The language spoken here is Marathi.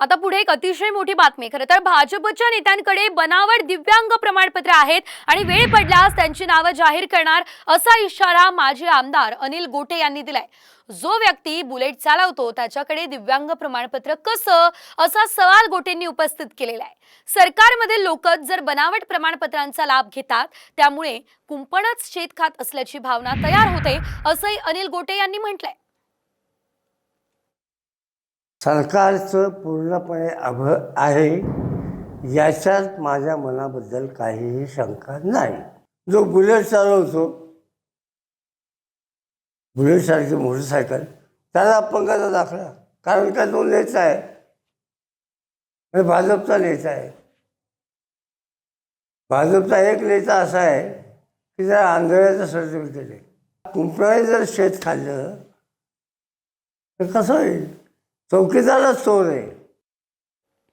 आता पुढे एक अतिशय मोठी बातमी. खरं तर भाजपच्या नेत्यांकडे बनावट दिव्यांग प्रमाणपत्र आहेत आणि वेळ पडल्यास त्यांची नावं जाहीर करणार असा इशारा माजी आमदार अनिल गोटे यांनी दिलाय. जो व्यक्ती बुलेट चालवतो त्याच्याकडे दिव्यांग प्रमाणपत्र कसं? असा सवाल गोटेंनी उपस्थित केलेला आहे. सरकारमध्ये लोक जर बनावट प्रमाणपत्रांचा लाभ घेतात त्यामुळे कुंपणच शेत खात असल्याची भावना तयार होते असंही अनिल गोटे यांनी म्हटलंय. सरकारचं पूर्णपणे अभ आहे याच्यात माझ्या मनाबद्दल काहीही शंका नाही. जो बुलेट चालवतो बुलेटसारखी मोटरसायकल त्याला अपंगाचा दाखला कारण का तो नेता आहे? भाजपचा नेता आहे. भाजपचा एक नेता असा आहे की जरा आंधळ्याचं सर्टिफिकेट आहे. कुंपणाने जर शेत खाल्लं तर कसं होईल? चौकीदारच चोर आहे